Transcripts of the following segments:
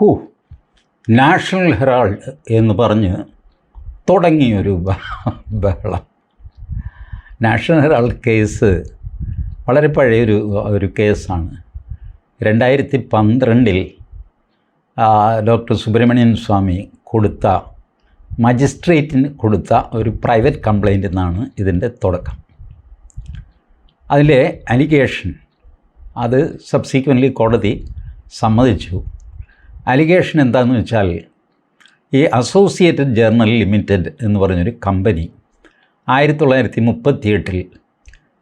Who national Herald എന്ന് പറഞ്ഞ് തുടങ്ങിയൊരു ബഹളം. നാഷണൽ ഹെറാൾഡ് കേസ് വളരെ പഴയൊരു ഒരു കേസാണ്. രണ്ടായിരത്തി പന്ത്രണ്ടിൽ ഡോക്ടർ സുബ്രഹ്മണ്യൻ സ്വാമി കൊടുത്ത മജിസ്ട്രേറ്റിന് കൊടുത്ത ഒരു പ്രൈവറ്റ് കംപ്ലൈന്റ് എന്നാണ് ഇതിന്റെ തുടക്കം. അതിലെ അലിഗേഷൻ അത് സബ്സീക്വന്റ്ലി കോടതി സമ്മതിച്ചു. അലിഗേഷൻ എന്താണെന്ന് വെച്ചാൽ ഈ അസോസിയേറ്റഡ് ജേർണൽ ലിമിറ്റഡ് എന്ന് പറഞ്ഞൊരു കമ്പനി ആയിരത്തി തൊള്ളായിരത്തി മുപ്പത്തിയെട്ടിൽ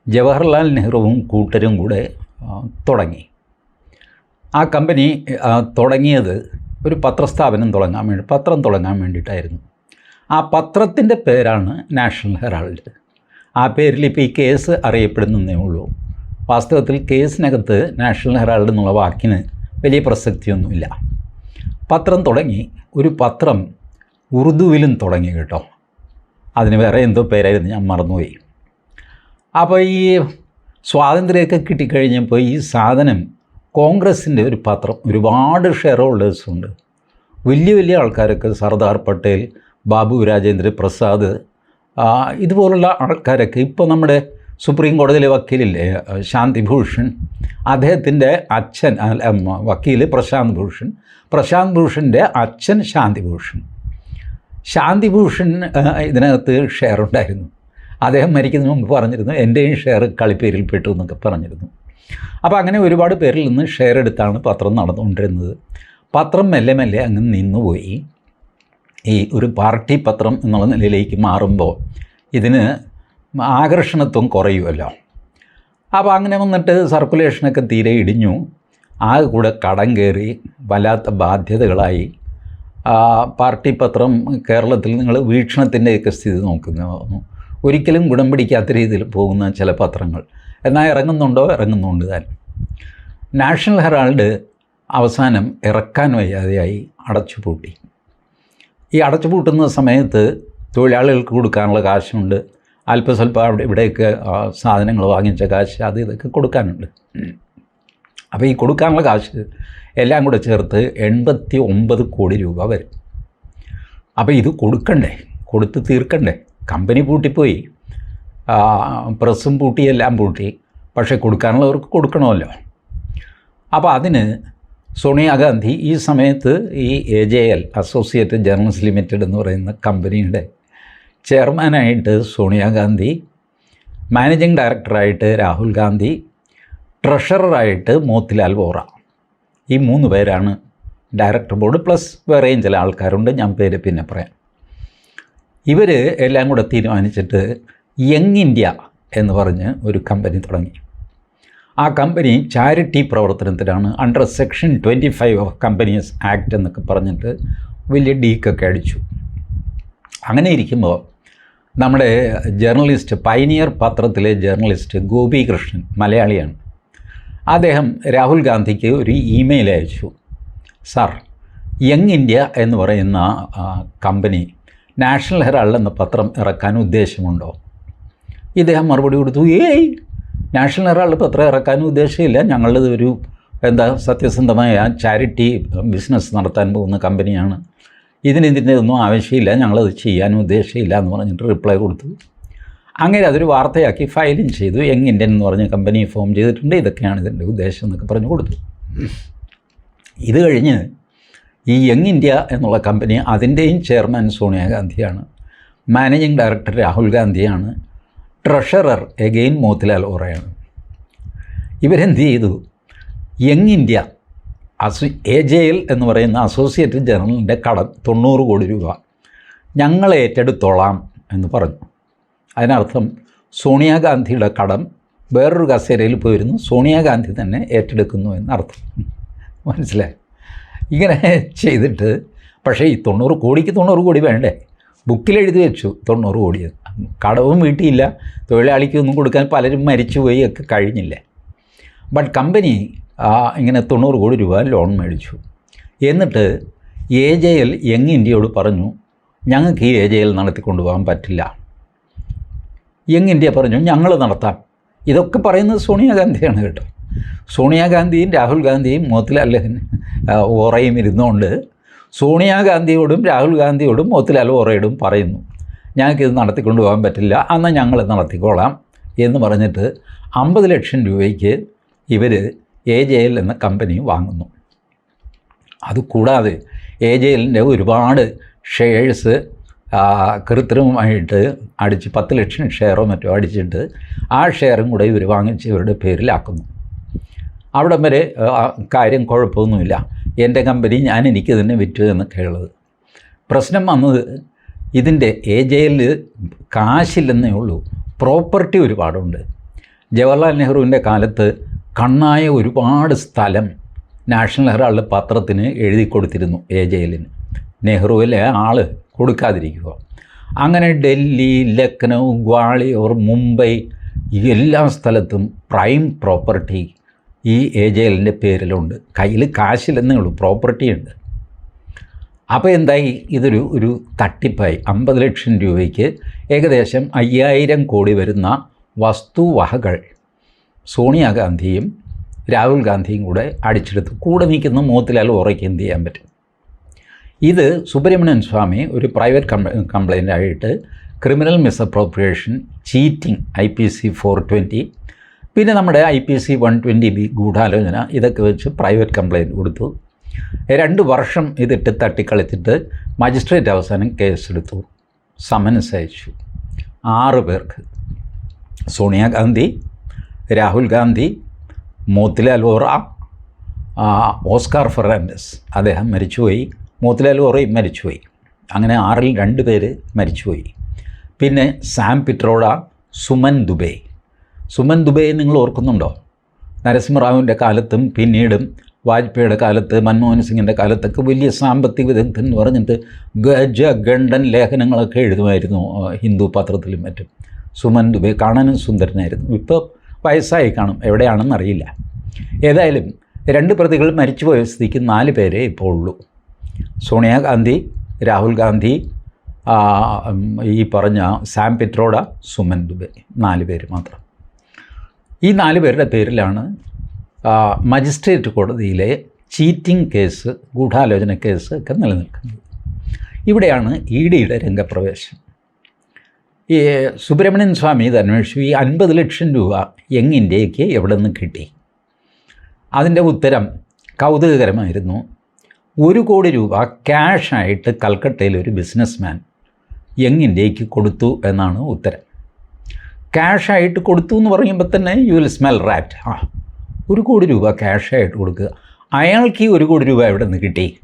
ജവഹർലാൽ നെഹ്റുവും കൂട്ടരും കൂടെ തുടങ്ങി. ആ കമ്പനി തുടങ്ങിയത് ഒരു പത്രസ്ഥാപനം തുടങ്ങാൻ വേണ്ടി പത്രം തുടങ്ങാൻ വേണ്ടിയിട്ടായിരുന്നു. ആ പത്രത്തിന്റെ പേരാണ് നാഷണൽ ഹെറാൾഡ്. ആ പേരിൽ ഇപ്പോൾ ഈ കേസ് അറിയപ്പെടുന്നതേ ഉള്ളൂ. വാസ്തവത്തിൽ കേസിനകത്ത് നാഷണൽ ഹെറാൾഡ് എന്നുള്ള വാക്കിന് വലിയ പ്രസക്തിയൊന്നുമില്ല. പത്രം തുടങ്ങി. ഒരു പത്രം ഉറുദുവിലും തുടങ്ങി കേട്ടോ. അതിന് വേറെ എന്തോ പേരായിരുന്നു ഞാൻ മറന്നുപോയി. അപ്പോൾ ഈ സ്വാതന്ത്ര്യമൊക്കെ കിട്ടിക്കഴിഞ്ഞപ്പോൾ ഈ സാധനം കോൺഗ്രസിന്റെ ഒരു പത്രം ഒരുപാട് ഷെയർ ഹോൾഡേഴ്സ് ഉണ്ട് വലിയ വലിയ ആൾക്കാരൊക്കെ സർദാർ പട്ടേൽ ബാബു രാജേന്ദ്ര പ്രസാദ് ഇതുപോലുള്ള ആൾക്കാരൊക്കെ. ഇപ്പോൾ നമ്മുടെ സുപ്രീം കോടതിയിലെ വക്കീലില്ലേ ശാന്തിഭൂഷൺ അദ്ദേഹത്തിന്റെ അച്ഛൻ വക്കീൽ പ്രശാന്ത് ഭൂഷൺ. പ്രശാന്ത് ഭൂഷന്റെ അച്ഛൻ ശാന്തി ശാന്തിഭൂഷൺ ശാന്തി ഭൂഷൺ ഇതിനകത്ത് ഷെയർ ഉണ്ടായിരുന്നു. അദ്ദേഹം മരിക്കുന്നതിന് മുമ്പ് പറഞ്ഞിരുന്നു എന്റെയും ഷെയർ കളിപ്പേരിൽ പെട്ടു എന്നൊക്കെ പറഞ്ഞിരുന്നു. അപ്പോൾ അങ്ങനെ ഒരുപാട് പേരിൽ നിന്ന് ഷെയർ എടുത്താണ് പത്രം നടന്നുകൊണ്ടിരുന്നത്. പത്രം മെല്ലെ മെല്ലെ അങ്ങ് നിന്നുപോയി. ഈ ഒരു പാർട്ടി പത്രം എന്നുള്ള നിലയിലേക്ക് മാറുമ്പോൾ ഇതിന് ആകർഷണത്വം കുറയുമല്ലോ. അപ്പോൾ അങ്ങനെ വന്നിട്ട് സർക്കുലേഷനൊക്കെ തീരെ ഇടിഞ്ഞു. ആകെ കൂടെ കടം കയറി വല്ലാത്ത ബാധ്യതകളായി. പാർട്ടി പത്രം കേരളത്തിൽ നിങ്ങൾ വീക്ഷണത്തിന്റെയൊക്കെ സ്ഥിതി നോക്കുന്ന ഒരിക്കലും ഗുണം പിടിക്കാത്ത രീതിയിൽ പോകുന്ന ചില പത്രങ്ങൾ. എന്നാൽ ഇറങ്ങുന്നുണ്ടോ? ഇറങ്ങുന്നുണ്ട് താൻ. നാഷണൽ ഹെറാൾഡ് അവസാനം ഇറക്കാൻ വയ്യാതെയായി അടച്ചുപൂട്ടി. ഈ അടച്ചുപൂട്ടുന്ന സമയത്ത് തൊഴിലാളികൾക്ക് കൊടുക്കാനുള്ള കാശുണ്ട്. അല്പസ്വല്പം അവിടെ ഇവിടെയൊക്കെ സാധനങ്ങൾ വാങ്ങിച്ച കാശ് അത് ഇതൊക്കെ കൊടുക്കാനുണ്ട്. അപ്പോൾ ഈ കൊടുക്കാനുള്ള കാശ് എല്ലാം കൂടെ ചേർത്ത് എൺപത്തി ഒമ്പത് കോടി രൂപ വരും. അപ്പോൾ ഇത് കൊടുക്കണ്ടേ? കൊടുത്ത് തീർക്കണ്ടേ? കമ്പനി പൂട്ടിപ്പോയി. പ്രസ്സും പൂട്ടി എല്ലാം പൂട്ടി. പക്ഷേ കൊടുക്കാനുള്ളവർക്ക് കൊടുക്കണമല്ലോ. അപ്പോൾ അതിന് സോണിയാഗാന്ധി ഈ സമയത്ത് ഈ A J L associated journals limited എന്ന് പറയുന്ന കമ്പനിയുടെ ചെയർമാനായിട്ട് സോണിയാഗാന്ധി മാനേജിംഗ് ഡയറക്ടറായിട്ട് രാഹുൽ ഗാന്ധി ട്രഷററായിട്ട് മോത്തിലാൽ വോറ. ഈ മൂന്ന് പേരാണ് ഡയറക്ടർ ബോർഡ് പ്ലസ് വേറെയും ചില ആൾക്കാരുണ്ട് ഞാൻ പേര് പിന്നെ പറയാം. ഇവർ എല്ലാം കൂടെ തീരുമാനിച്ചിട്ട് യങ് ഇന്ത്യ എന്ന് പറഞ്ഞ് ഒരു കമ്പനി തുടങ്ങി. ആ company charity പ്രവർത്തനത്തിലാണ് under section twenty five of companies act എന്നൊക്കെ പറഞ്ഞിട്ട് വലിയ ഡീക്കൊക്കെ അടിച്ചു. അങ്ങനെ ഇരിക്കുമ്പോൾ നമ്മുടെ ജേർണലിസ്റ്റ് പൈനിയർ പത്രത്തിലെ ജേർണലിസ്റ്റ് ഗോപികൃഷ്ണൻ മലയാളിയാണ്. അദ്ദേഹം രാഹുൽ ഗാന്ധിക്ക് ഒരു ഇമെയിൽ അയച്ചു. സാർ യങ് ഇന്ത്യ എന്ന് പറയുന്ന കമ്പനി നാഷണൽ ഹെറാൾഡ് എന്ന പത്രം ഇറക്കാൻ ഉദ്ദേശമുണ്ടോ? ഇദ്ദേഹം മറുപടി കൊടുത്തു ഏയ് നാഷണൽ ഹെറാൾഡ് പത്രം ഇറക്കാൻ ഉദ്ദേശമില്ല. ഞങ്ങളുടെ ഒരു എന്താ സത്യസന്ധമായ ചാരിറ്റി ബിസിനസ് നടത്താൻ പോകുന്ന കമ്പനിയാണ്. ഇതിന് ഇതിന്റെ ഒന്നും ആവശ്യമില്ല ഞങ്ങളത് ചെയ്യാനും ഉദ്ദേശമില്ല എന്ന് പറഞ്ഞിട്ട് റിപ്ലൈ കൊടുത്തു. അങ്ങനെ അതൊരു വാർത്തയാക്കി ഫയലും ചെയ്തു. യങ് ഇന്ത്യൻ എന്ന് പറഞ്ഞ കമ്പനി ഫോം ചെയ്തിട്ടുണ്ട്. ഇതൊക്കെയാണ് ഇതിന്റെ ഉദ്ദേശം എന്നൊക്കെ പറഞ്ഞു കൊടുത്തു. ഇത് കഴിഞ്ഞ് ഈ യങ് ഇന്ത്യ എന്നുള്ള കമ്പനി അതിന്റെയും ചെയർമാൻ സോണിയാഗാന്ധിയാണ് മാനേജിംഗ് ഡയറക്ടർ രാഹുൽ ഗാന്ധിയാണ് ട്രഷറർ എഗെയിൻ മോത്തിലാൽ ഓറയാണ്. ഇവരെന്ത് ചെയ്തു? Young India asso A J L എന്ന് പറയുന്ന അസോസിയേറ്റ് ജനറലിന്റെ കടം തൊണ്ണൂറ് കോടി രൂപ. ഞങ്ങൾ ഏറ്റെടുത്തോളാം എന്ന് പറഞ്ഞു. അതിനർത്ഥം സോണിയാഗാന്ധിയുടെ കടം വേറൊരു കസേരയിൽ പോയിരുന്നു. സോണിയാഗാന്ധി തന്നെ ഏറ്റെടുക്കുന്നു എന്നർത്ഥം. മനസ്സിലായി? ഇങ്ങനെ ചെയ്തിട്ട് പക്ഷേ ഈ തൊണ്ണൂറ് കോടിക്ക് തൊണ്ണൂറ് കോടി വേണ്ടേ? ബുക്കിൽ എഴുതി വെച്ചു തൊണ്ണൂറ് കോടി. കടവും വീട്ടിയില്ല. തൊഴിലാളിക്കൊന്നും കൊടുക്കാൻ പലരും മരിച്ചുപോയി ഒക്കെ കഴിഞ്ഞില്ലേ? ബട്ട് കമ്പനി ഇങ്ങനെ തൊണ്ണൂറ് കോടി രൂപ ലോൺ മേടിച്ചു. എന്നിട്ട് എ ജെ എൽ യങ് ഇന്ത്യയോട് പറഞ്ഞു ഞങ്ങൾക്ക് ഈ എ ജെ എൽ നടത്തിക്കൊണ്ടു പോകാൻ പറ്റില്ല. യങ് ഇന്ത്യ പറഞ്ഞു ഞങ്ങൾ നടത്താം. ഇതൊക്കെ പറയുന്നത് സോണിയാഗാന്ധിയാണ് കേട്ടോ. സോണിയാഗാന്ധിയും രാഹുൽ ഗാന്ധിയും മോത്തിലാൽ ഓറയും ഇരുന്നുകൊണ്ട് സോണിയാഗാന്ധിയോടും രാഹുൽ ഗാന്ധിയോടും മോത്തിലാൽ ഓറയോടും പറയുന്നു ഞങ്ങൾക്കിത് നടത്തിക്കൊണ്ട് പോകാൻ പറ്റില്ല എന്നാൽ ഞങ്ങൾ നടത്തിക്കോളാം. എന്ന് പറഞ്ഞിട്ട് അമ്പത് ലക്ഷം രൂപയ്ക്ക് ഇവർ എ ജെ എൽ എന്ന കമ്പനി വാങ്ങുന്നു. അതുകൂടാതെ എ ജെ എല്ലിന്റെ ഒരുപാട് ഷെയർസ് കൃത്രിമമായിട്ട് അടിച്ച് പത്ത് ലക്ഷം ഷെയറോ മറ്റോ അടിച്ചിട്ട് ആ ഷെയറും കൂടെ ഇവർ വാങ്ങിച്ച് ഇവരുടെ പേരിലാക്കുന്നു. അവിടം വരെ കാര്യം കുഴപ്പമൊന്നുമില്ല. എന്റെ കമ്പനി ഞാൻ എനിക്ക് തന്നെ വിറ്റു എന്ന് ഉള്ളത് പ്രശ്നം വന്നത് ഇതിന്റെ എ ജെ എല്ലിൽ കാശില്ലെന്നേ ഉള്ളൂ. പ്രോപ്പർട്ടി ഒരുപാടുണ്ട്. ജവഹർലാൽ നെഹ്റുവിന്റെ കാലത്ത് കണ്ണായ ഒരുപാട് സ്ഥലം നാഷണൽ ഹെറാൾഡ് പത്രത്തിന് എഴുതി കൊടുത്തിരുന്നു എ ജയലിന്. നെഹ്റുവിലെ ആൾ കൊടുക്കാതിരിക്കുക. അങ്ങനെ ഡൽഹി ലക്നൗ ഗ്വാളിയോർ മുംബൈ എല്ലാ സ്ഥലത്തും പ്രൈം പ്രോപ്പർട്ടി ഈ എ ജെ പേരിലുണ്ട്. കയ്യിൽ കാശില്ലെന്നേ ഉള്ളൂ പ്രോപ്പർട്ടി ഉണ്ട്. അപ്പോൾ എന്തായി? ഇതൊരു ഒരു തട്ടിപ്പായി. അമ്പത് ലക്ഷം രൂപയ്ക്ക് ഏകദേശം അയ്യായിരം കോടി വരുന്ന വസ്തുവകകൾ സോണിയാഗാന്ധിയും രാഹുൽ ഗാന്ധിയും കൂടെ അടിച്ചെടുത്ത് കൂടെ നിൽക്കുന്ന മോത്തിലാൽ ഉറയ്ക്ക് എന്ത് ചെയ്യാൻ പറ്റും? ഇത് സുബ്രഹ്മണ്യൻ സ്വാമി ഒരു പ്രൈവറ്റ് കംപ്ല കംപ്ലൈന്റ് ആയിട്ട് criminal misappropriation cheating I P C four twenty പിന്നെ നമ്മുടെ I P C one twenty B ഗൂഢാലോചന ഇതൊക്കെ വെച്ച് പ്രൈവറ്റ് കംപ്ലയിന്റ് കൊടുത്തു. രണ്ട് വർഷം ഇതിട്ട് തട്ടിക്കളിച്ചിട്ട് മജിസ്ട്രേറ്റ് അവസാനം കേസെടുത്തു. സമൻസ് അയച്ചു. ആറ് പേർക്ക്. സോണിയാഗാന്ധി രാഹുൽ ഗാന്ധി മോത്തിലാൽ വോറ ഓസ്കാർ ഫെർണാണ്ടസ്. അദ്ദേഹം മരിച്ചുപോയി. മോത്തിലാൽ വോറയും മരിച്ചുപോയി. അങ്ങനെ ആറിൽ രണ്ട് പേര് മരിച്ചുപോയി. പിന്നെ സാം പിട്രോള സുമൻ ദുബെ. സുമൻ ദുബെ നിങ്ങൾ ഓർക്കുന്നുണ്ടോ? നരസിംഹറാവുവിന്റെ കാലത്തും പിന്നീടും വാജ്പേയിയുടെ കാലത്ത് മൻമോഹൻ സിംഗിന്റെ കാലത്തൊക്കെ വലിയ സാമ്പത്തിക വിദഗ്ധൻ എന്ന് പറഞ്ഞിട്ട് ഗജ ഗണ്ടൻ ലേഖനങ്ങളൊക്കെ എഴുതുമായിരുന്നു ഹിന്ദു പത്രത്തിലും മറ്റും. സുമൻ ദുബെ കാണാനും സുന്ദരനായിരുന്നു. ഇപ്പോൾ വയസ്സായി കാണും. എവിടെയാണെന്ന് അറിയില്ല. ഏതായാലും രണ്ട് പ്രതികൾ മരിച്ചുപോയ സ്ഥിതിക്ക് നാല് പേരെ ഇപ്പോൾ ഉള്ളൂ. സോണിയാഗാന്ധി രാഹുൽ ഗാന്ധി ഈ പറഞ്ഞ സാം പിട്രോഡ സുമൻ ദുബെ നാല് പേര് മാത്രം. ഈ നാല് പേരുടെ പേരിലാണ് മജിസ്ട്രേറ്റ് കോടതിയിലെ ചീറ്റിംഗ് കേസ് ഗൂഢാലോചന കേസ് ഒക്കെ നിലനിൽക്കുന്നത്. ഇവിടെയാണ് ഇ ഡിയുടെ രംഗപ്രവേശം. ഈ സുബ്രഹ്മണ്യൻ സ്വാമി ഇത് അന്വേഷിച്ചു. ഈ അൻപത് ലക്ഷം രൂപ യങ് ഇന്ത്യയ്ക്ക് എവിടെ നിന്ന് കിട്ടി? അതിന്റെ ഉത്തരം കൗതുകകരമായിരുന്നു. ഒരു കോടി രൂപ ക്യാഷായിട്ട് കൽക്കട്ടയിൽ ഒരു ബിസിനസ്മാൻ യങ് ഇന്ത്യയ്ക്ക് കൊടുത്തു എന്നാണ് ഉത്തരം. ക്യാഷായിട്ട് കൊടുത്തു എന്ന് പറയുമ്പോൾ തന്നെ യു വിൽ സ്മെൽ റാറ്റ് ആ ഒരു കോടി രൂപ ക്യാഷായിട്ട് കൊടുക്കുക. അയാൾക്ക് ഈ ഒരു കോടി രൂപ എവിടെ നിന്ന് കിട്ടി?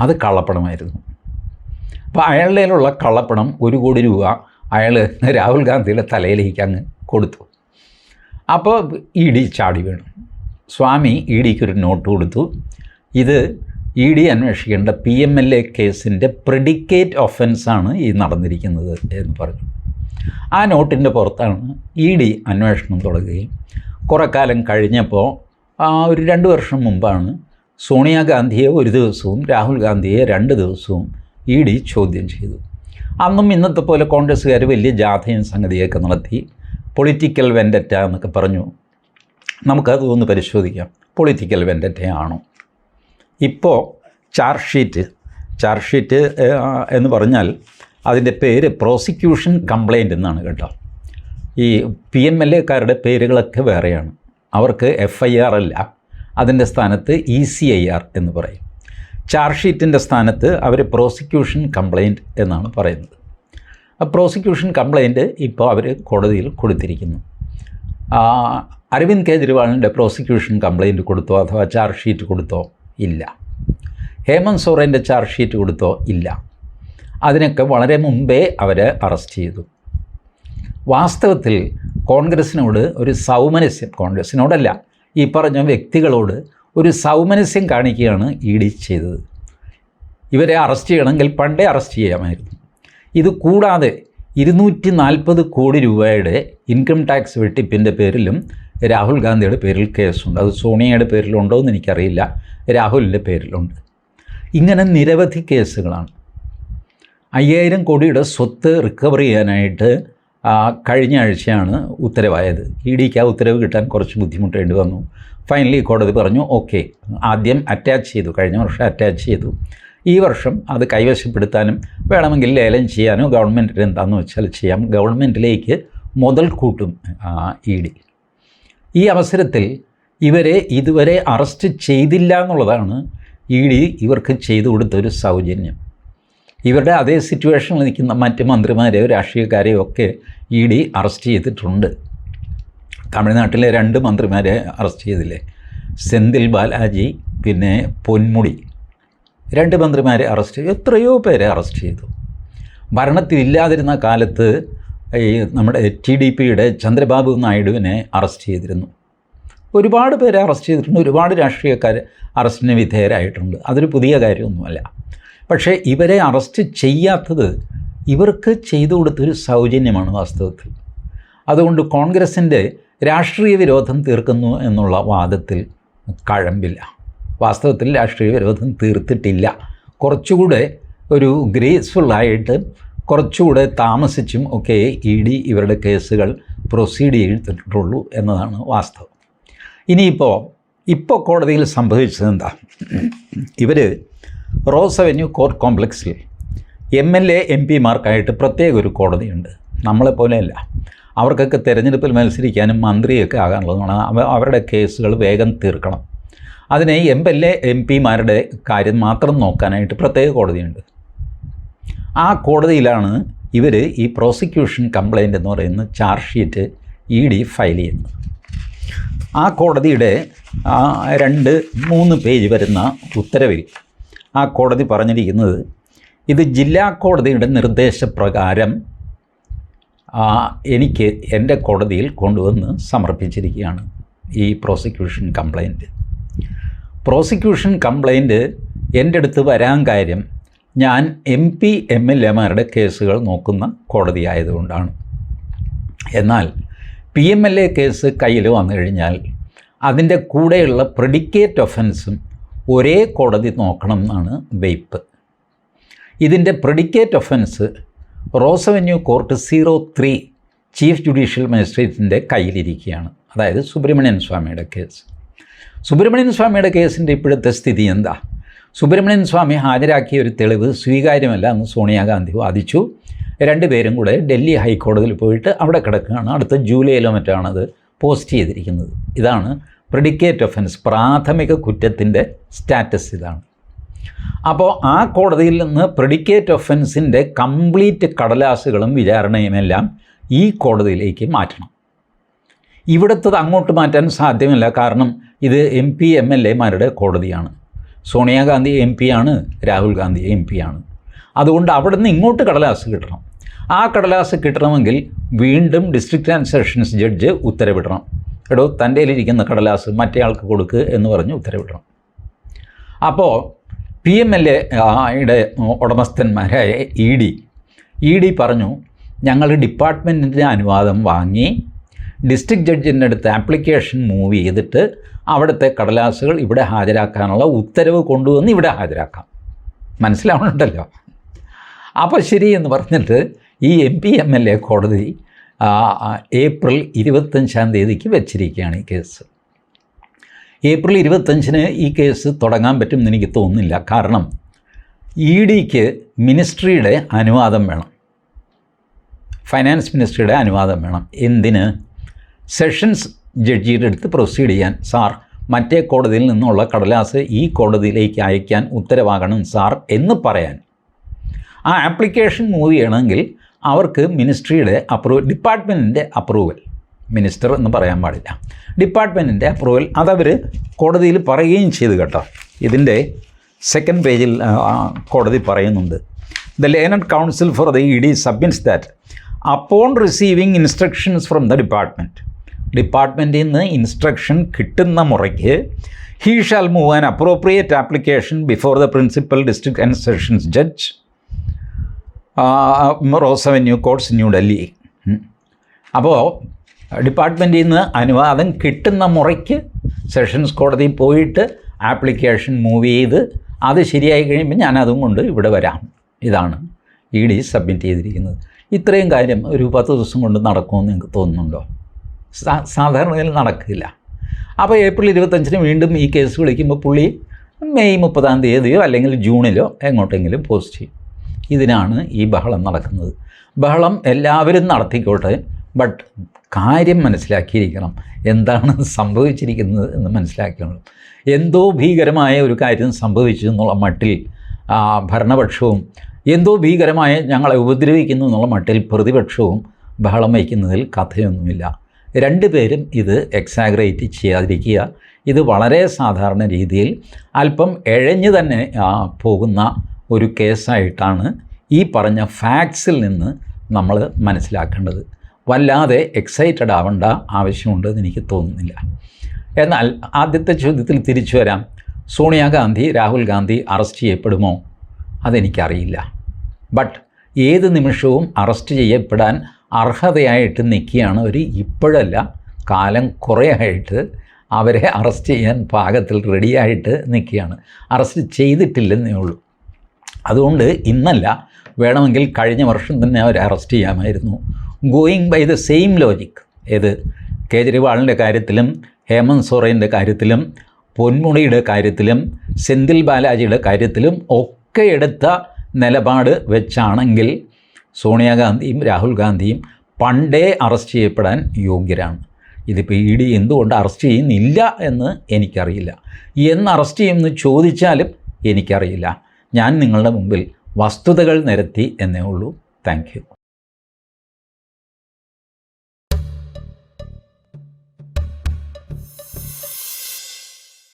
അത് കള്ളപ്പണമായിരുന്നു. അപ്പോൾ അയാളുടെ കയ്യിലുള്ള കള്ളപ്പണം ഒരു കോടി രൂപ അയാൾ രാഹുൽ ഗാന്ധിയുടെ തലയിലേക്ക് അങ്ങ് കൊടുത്തു. അപ്പോൾ ഇ ഡി ചാടി വീണു. സ്വാമി ഇ ഡിക്ക് ഒരു നോട്ട് കൊടുത്തു. ഇത് ഇ ഡി അന്വേഷിക്കേണ്ട പി എം എൽ എ കേസിന്റെ പ്രെഡിക്കേറ്റ് ഒഫൻസാണ് ഈ നടന്നിരിക്കുന്നത് എന്ന് പറഞ്ഞു. ആ നോട്ടിന്റെ പുറത്താണ് ഇ ഡി അന്വേഷണം തുടങ്ങുകയും കുറേ കാലം കഴിഞ്ഞപ്പോൾ ആ ഒരു രണ്ട് വർഷം മുമ്പാണ് സോണിയാഗാന്ധിയെ ഒരു ദിവസവും രാഹുൽ ഗാന്ധിയെ രണ്ട് ദിവസവും ഇ ഡി ചോദ്യം ചെയ്തു. അന്നും ഇന്നത്തെ പോലെ കോൺഗ്രസ്സുകാർ വലിയ ജാഥയും സംഗതിയൊക്കെ നടത്തി പൊളിറ്റിക്കൽ വെൻഡറ്റ എന്നൊക്കെ പറഞ്ഞു. നമുക്കത് ഒന്ന് പരിശോധിക്കാം. പൊളിറ്റിക്കൽ വെൻഡറ്റയാണോ ഇപ്പോൾ ചാർജ് ഷീറ്റ് ചാർജ് ഷീറ്റ് എന്ന് പറഞ്ഞാൽ അതിന്റെ പേര് പ്രോസിക്യൂഷൻ കംപ്ലയിന്റ് എന്നാണ് കേട്ടോ. ഈ പി എം എൽ എക്കാരുടെ പേരുകളൊക്കെ വേറെയാണ്. അവർക്ക് എഫ് ഐ ആർ അല്ല. അതിന്റെ സ്ഥാനത്ത് ഇ സി ഐ ആർ എന്ന് പറയും. ചാർജ് ഷീറ്റിന്റെ സ്ഥാനത്ത് അവർ പ്രോസിക്യൂഷൻ കംപ്ലൈന്റ് എന്നാണ് പറയുന്നത്. ആ പ്രോസിക്യൂഷൻ കംപ്ലൈന്റ് ഇപ്പോൾ അവർ കോടതിയിൽ കൊടുത്തിരിക്കുന്നു. അരവിന്ദ് കെജ്രിവാളിന്റെ പ്രോസിക്യൂഷൻ കംപ്ലൈന്റ് കൊടുത്തോ അഥവാ ചാർജ് ഷീറ്റ് കൊടുത്തോ ഇല്ല. ഹേമന്ത് സോറന്റെ ചാർജ് ഷീറ്റ് കൊടുത്തോ ഇല്ല. അതിനൊക്കെ വളരെ മുമ്പേ അവരെ അറസ്റ്റ് ചെയ്തു. വാസ്തവത്തിൽ കോൺഗ്രസ്സിനോട് ഒരു സൗമനസ്യം കോൺഗ്രസ്സിനോടല്ല ഈ പറഞ്ഞ വ്യക്തികളോട് ഒരു സൗമനസ്യം കാണിക്കുകയാണ് ഇ ഡി ചെയ്തത്. ഇവരെ അറസ്റ്റ് ചെയ്യണമെങ്കിൽ പണ്ടേ അറസ്റ്റ് ചെയ്യാമായിരുന്നു. ഇത് കൂടാതെ ഇരുന്നൂറ്റി നാൽപ്പത് കോടി രൂപയുടെ ഇൻകം ടാക്സ് വെട്ടിപ്പിന്റെ പേരിലും രാഹുൽ ഗാന്ധിയുടെ പേരിൽ കേസുണ്ട്. അത് സോണിയയുടെ പേരിലുണ്ടോ എന്ന് എനിക്കറിയില്ല. രാഹുലിന്റെ പേരിലുണ്ട്. ഇങ്ങനെ നിരവധി കേസുകളാണ്. അയ്യായിരം കോടിയുടെ സ്വത്ത് റിക്കവർ ചെയ്യാനായിട്ട് കഴിഞ്ഞ ആഴ്ചയാണ് ഉത്തരവായത്. ഇ ഡിക്ക് ആ ഉത്തരവ് കിട്ടാൻ കുറച്ച് ബുദ്ധിമുട്ടേണ്ടി വന്നു. ഫൈനലി കോടതി പറഞ്ഞു ഓക്കെ ആദ്യം അറ്റാച്ച് ചെയ്തു. കഴിഞ്ഞ വർഷം അറ്റാച്ച് ചെയ്തു. ഈ വർഷം അത് കൈവശപ്പെടുത്താനും വേണമെങ്കിൽ ലേലം ചെയ്യാനോ ഗവൺമെന്റിന് എന്താണെന്ന് വെച്ചാൽ ചെയ്യാം. ഗവൺമെന്റിലേക്ക് മുതൽ കൂട്ടും ഇ ഡി. ഈ അവസരത്തിൽ ഇവരെ ഇതുവരെ അറസ്റ്റ് ചെയ്തില്ല എന്നുള്ളതാണ് ഇ ഡി ഇവർക്ക് ചെയ്തു കൊടുത്തൊരു സൗജന്യം. ഇവരുടെ അതേ സിറ്റുവേഷനിൽ നിൽക്കുന്ന മറ്റ് മന്ത്രിമാരെയോ രാഷ്ട്രീയക്കാരെയോ ഒക്കെ ഇ ഡി അറസ്റ്റ് ചെയ്തിട്ടുണ്ട്. തമിഴ്നാട്ടിലെ രണ്ട് മന്ത്രിമാരെ അറസ്റ്റ് ചെയ്തില്ലേ? സെന്തിൽ ബാലാജി പിന്നെ പൊന്മുടി. രണ്ട് മന്ത്രിമാരെ അറസ്റ്റ് ചെയ്തു എത്രയോ പേരെ അറസ്റ്റ് ചെയ്തു. ഭരണത്തിലില്ലാതിരുന്ന കാലത്ത് ഈ നമ്മുടെ ടി ഡി പിയുടെ ചന്ദ്രബാബു നായിഡുവിനെ അറസ്റ്റ് ചെയ്തിരുന്നു. ഒരുപാട് പേരെ അറസ്റ്റ് ചെയ്തിട്ടുണ്ട്. ഒരുപാട് രാഷ്ട്രീയക്കാർ അറസ്റ്റിന് വിധേയരായിട്ടുണ്ട്. അതൊരു പുതിയ കാര്യമൊന്നുമല്ല. പക്ഷേ ഇവരെ അറസ്റ്റ് ചെയ്യാത്തത് ഇവർക്ക് ചെയ്തു കൊടുത്തൊരു സൗജന്യമാണ് വാസ്തവത്തിൽ. അതുകൊണ്ട് കോൺഗ്രസിന്റെ രാഷ്ട്രീയ വിരോധം തീർക്കുന്നു എന്നുള്ള വാദത്തിൽ കഴമ്പില്ല. വാസ്തവത്തിൽ രാഷ്ട്രീയ വിരോധം തീർത്തിട്ടില്ല. കുറച്ചുകൂടെ ഒരു ഗ്രേസ്ഫുള്ളായിട്ട് കുറച്ചുകൂടെ താമസിച്ചും ഒക്കെ ഇ ഡി ഇവരുടെ കേസുകൾ പ്രൊസീഡ് ചെയ്തിട്ടുള്ളൂ എന്നതാണ് വാസ്തവം. ഇനിയിപ്പോൾ ഇപ്പോൾ കോടതിയിൽ സംഭവിച്ചത് എന്താ? ഇവർ റോസ് അവന്യൂ കോർട്ട് കോംപ്ലക്സിൽ എം എൽ എ എം പിമാർക്കായിട്ട് പ്രത്യേക ഒരു കോടതിയുണ്ട്. നമ്മളെപ്പോലെയല്ല. അവർക്കൊക്കെ തിരഞ്ഞെടുപ്പിൽ മത്സരിക്കാനും മന്ത്രിയൊക്കെ ആകാനുള്ളതാണ് അവരുടെ കേസുകൾ വേഗം തീർക്കണം. അതിനെ എം എൽ എ എം പിമാരുടെ കാര്യം മാത്രം നോക്കാനായിട്ട് പ്രത്യേക കോടതിയുണ്ട്. ആ കോടതിയിലാണ് ഇവർ ഈ പ്രോസിക്യൂഷൻ കംപ്ലൈന്റ് എന്ന് പറയുന്ന charge sheet E D file ചെയ്യുന്നത്. ആ കോടതിയുടെ രണ്ട് മൂന്ന് പേജ് വരുന്ന ഉത്തരവിൽ ആ കോടതി പറഞ്ഞിരിക്കുന്നത് ഇത് ജില്ലാ കോടതിയുടെ നിർദ്ദേശപ്രകാരം എനിക്ക് എന്റെ കോടതിയിൽ കൊണ്ടുവന്ന് സമർപ്പിച്ചിരിക്കുകയാണ് ഈ പ്രോസിക്യൂഷൻ കംപ്ലൈന്റ് പ്രോസിക്യൂഷൻ കംപ്ലൈന്റ് എന്റെ അടുത്ത് വരാൻ കാര്യം ഞാൻ എം പി എം എൽ എമാരുടെ കേസുകൾ നോക്കുന്ന കോടതി ആയതുകൊണ്ടാണ് എന്നാൽ P M L A case കയ്യിൽ വന്നു കഴിഞ്ഞാൽ അതിന്റെ കൂടെയുള്ള പ്രെഡിക്കേറ്റ് ഒഫൻസും ഒരേ കോടതി നോക്കണം എന്നാണ് വെയ്പ്പ്. ഇതിന്റെ predicate offence rose avenue court zero three chief judicial മജിസ്ട്രേറ്റിന്റെ കയ്യിലിരിക്കുകയാണ്. അതായത് സുബ്രഹ്മണ്യൻ സ്വാമിയുടെ കേസ്. സുബ്രഹ്മണ്യൻ സ്വാമിയുടെ കേസിന്റെ ഇപ്പോഴത്തെ സ്ഥിതി എന്താ? സുബ്രഹ്മണ്യൻ സ്വാമി ഹാജരാക്കിയ ഒരു തെളിവ് സ്വീകാര്യമല്ല എന്ന് സോണിയാഗാന്ധി വാദിച്ചു. രണ്ടുപേരും കൂടെ ഡൽഹി ഹൈക്കോടതിയിൽ പോയിട്ട് അവിടെ കിടക്കുകയാണ്. അടുത്ത ജൂലൈയിലോ മറ്റാണത് പോസ്റ്റ് ചെയ്തിരിക്കുന്നത്. ഇതാണ് പ്രിഡിക്കേറ്റ് ഒഫൻസ് പ്രാഥമിക കുറ്റത്തിന്റെ സ്റ്റാറ്റസ് ഇതാണ്. അപ്പോൾ ആ കോടതിയിൽ നിന്ന് പ്രിഡിക്കേറ്റ് ഒഫൻസിന്റെ കംപ്ലീറ്റ് കടലാസുകളും വിചാരണയുമെല്ലാം ഈ കോടതിയിലേക്ക് മാറ്റണം. ഇവിടുത്തത് അങ്ങോട്ട് മാറ്റാൻ സാധ്യമല്ല. കാരണം ഇത് എം പി എം എൽ എമാരുടെ കോടതിയാണ്. സോണിയാഗാന്ധി എം പി ആണ് രാഹുൽ ഗാന്ധി എം പി ആണ്. അതുകൊണ്ട് അവിടെ നിന്ന് ഇങ്ങോട്ട് കടലാസ് കിട്ടണം. ആ കടലാസ് കിട്ടണമെങ്കിൽ വീണ്ടും ഡിസ്ട്രിക്ട് ആൻഡ് സെഷൻസ് ജഡ്ജ് ഉത്തരവിടണം. എടോ തന്റെ ഇരിക്കുന്ന കടലാസ് മറ്റേയാൾക്ക് കൊടുക്ക് എന്ന് പറഞ്ഞ് ഉത്തരവിടണം. അപ്പോൾ പി എം എൽ എയുടെ ഉടമസ്ഥന്മാരായ ഇ ഡി ഇ ഡി പറഞ്ഞു ഞങ്ങൾ ഡിപ്പാർട്ട്മെന്റിന്റെ അനുവാദം വാങ്ങി ഡിസ്ട്രിക്ട് ജഡ്ജിന്റെ അടുത്ത് ആപ്ലിക്കേഷൻ മൂവ് ചെയ്തിട്ട് അവിടുത്തെ കടലാസുകൾ ഇവിടെ ഹാജരാക്കാനുള്ള ഉത്തരവ് കൊണ്ടുവന്ന് ഇവിടെ ഹാജരാക്കാം. മനസ്സിലാവുന്നുണ്ടല്ലോ? അപ്പോൾ ശരി എന്ന് പറഞ്ഞിട്ട് ഈ M P M L A കോടതി ഏപ്രിൽ ഇരുപത്തഞ്ചാം തീയതിക്ക് വെച്ചിരിക്കുകയാണ് ഈ കേസ്. ഏപ്രിൽ ഇരുപത്തഞ്ചിന് ഈ കേസ് തുടങ്ങാൻ പറ്റുമെന്ന് എനിക്ക് തോന്നുന്നില്ല. കാരണം ഇ ഡിക്ക് മിനിസ്ട്രിയുടെ അനുവാദം വേണം. ഫൈനാൻസ് മിനിസ്ട്രിയുടെ അനുവാദം വേണം. എന്തിന്? സെഷൻസ് ജഡ്ജിയുടെ അടുത്ത് പ്രൊസീഡ് ചെയ്യാൻ. സാർ മറ്റേ കോടതിയിൽ നിന്നുള്ള കടലാസ് ഈ കോടതിയിലേക്ക് അയക്കാൻ ഉത്തരവാകണം സാർ എന്ന് പറയാൻ. ആ ആപ്ലിക്കേഷൻ മൂവ് ചെയ്യണമെങ്കിൽ അവർക്ക് മിനിസ്ട്രിയുടെ അപ്രൂവൽ ഡിപ്പാർട്ട്മെന്റിന്റെ അപ്രൂവൽ മിനിസ്റ്റർ എന്ന് പറയാൻ പാടില്ല. ഡിപ്പാർട്ട്മെന്റിന്റെ അപ്രൂവൽ അതവർ കോടതിയിൽ പറയുകയും ചെയ്തു കേട്ടോ. ഇതിന്റെ സെക്കൻഡ് പേജിൽ കോടതി പറയുന്നുണ്ട്. The learned counsel for the E D submits that upon receiving instructions from the department ഡിപ്പാർട്ട്മെന്റിൽ നിന്ന് ഇൻസ്ട്രക്ഷൻ കിട്ടുന്ന മുറയ്ക്ക് he shall move an appropriate application before the principal district and sessions judge Rouse Avenue New New Delhi അപ്പോൾ ഡിപ്പാർട്ട്മെന്റിൽ നിന്ന് അനുവാദം കിട്ടുന്ന മുറയ്ക്ക് സെഷൻസ് കോടതിയിൽ പോയിട്ട് ആപ്ലിക്കേഷൻ മൂവ് ചെയ്ത് അത് ശരിയായി കഴിയുമ്പോൾ ഞാനതും കൊണ്ട് ഇവിടെ വരാം. ഇതാണ് ഇ ഡി സബ്മിറ്റ് ചെയ്തിരിക്കുന്നത്. ഇത്രയും കാര്യം ഒരു പത്ത് ദിവസം കൊണ്ട് നടക്കുമെന്ന് നിങ്ങൾക്ക് തോന്നുന്നുണ്ടോ? സാധാരണയിൽ നടക്കില്ല. അപ്പോൾ ഏപ്രിൽ ഇരുപത്തഞ്ചിന് വീണ്ടും ഈ കേസ് വിളിക്കുമ്പോൾ പുള്ളി മെയ് മുപ്പതാം തീയതിയോ അല്ലെങ്കിൽ ജൂണിലോ എങ്ങോട്ടെങ്കിലും പോസ്റ്റ് ചെയ്യും. ഇതിനാണ് ഈ ബഹളം നടക്കുന്നത്. ബഹളം എല്ലാവരും നടത്തിക്കോട്ടെ ബട്ട് കാര്യം മനസ്സിലാക്കിയിരിക്കണം. എന്താണ് സംഭവിച്ചിരിക്കുന്നത് എന്ന് മനസ്സിലാക്കണം എന്തോ ഭീകരമായ ഒരു കാര്യം സംഭവിച്ചു എന്നുള്ള മട്ടിൽ ഭരണപക്ഷവും എന്തോ ഭീകരമായ ഞങ്ങളെ ഉപദ്രവിക്കുന്നു എന്നുള്ള മട്ടിൽ പ്രതിപക്ഷവും ബഹളം വയ്ക്കുന്നതിൽ കഥയൊന്നുമില്ല. രണ്ടുപേരും ഇത് എക്സാഗ്രേറ്റ് ചെയ്യാതിരിക്കുക. ഇത് വളരെ സാധാരണ രീതിയിൽ അല്പം എഴഞ്ഞു തന്നെ പോകുന്ന ഒരു കേസായിട്ടാണ് ഈ പറഞ്ഞ ഫാക്ട്സിൽ നിന്ന് നമ്മൾ മനസ്സിലാക്കേണ്ടത്. വല്ലാതെ എക്സൈറ്റഡ് ആവേണ്ട ആവശ്യമുണ്ടെന്ന് എനിക്ക് തോന്നുന്നില്ല. എന്നാൽ ആദ്യത്തെ ചോദ്യത്തിൽ തിരിച്ചു വരാം. സോണിയാഗാന്ധി രാഹുൽ ഗാന്ധി അറസ്റ്റ് ചെയ്യപ്പെടുമോ? അതെനിക്കറിയില്ല. ബട്ട് ഏത് നിമിഷവും അറസ്റ്റ് ചെയ്യപ്പെടാൻ അർഹതയായിട്ട് നിൽക്കുകയാണ് ഒരു ഇപ്പോഴല്ല കാലം കുറേ ആയിട്ട് അവരെ അറസ്റ്റ് ചെയ്യാൻ പാകത്തിൽ റെഡിയായിട്ട് നിൽക്കുകയാണ്. അറസ്റ്റ് ചെയ്തിട്ടില്ലെന്നേ ഉള്ളൂ. അതുകൊണ്ട് ഇന്നല്ല വേണമെങ്കിൽ കഴിഞ്ഞ വർഷം തന്നെ അവരെ അറസ്റ്റ് ചെയ്യാമായിരുന്നു. Going by the same logic ഏത്? കേജ്രിവാളിന്റെ കാര്യത്തിലും ഹേമന്ത് സോറേന്റെ കാര്യത്തിലും പൊന്മുടിയുടെ കാര്യത്തിലും സെന്തിൽ ബാലാജിയുടെ കാര്യത്തിലും ഒക്കെ എടുത്ത നിലപാട് വെച്ചാണെങ്കിൽ സോണിയാഗാന്ധിയും രാഹുൽ ഗാന്ധിയും പണ്ടേ അറസ്റ്റ് ചെയ്യപ്പെടാൻ യോഗ്യരാണ്. ഇതിപ്പോൾ ഇ ഡി എന്തുകൊണ്ട് അറസ്റ്റ് ചെയ്യുന്നില്ല എന്ന് എനിക്കറിയില്ല. എന്ന് അറസ്റ്റ് ചെയ്യുമെന്ന് ചോദിച്ചാലും എനിക്കറിയില്ല. ഞാൻ നിങ്ങളുടെ മുമ്പിൽ വസ്തുതകൾ നിരത്തി എന്നേ ഉള്ളൂ. താങ്ക്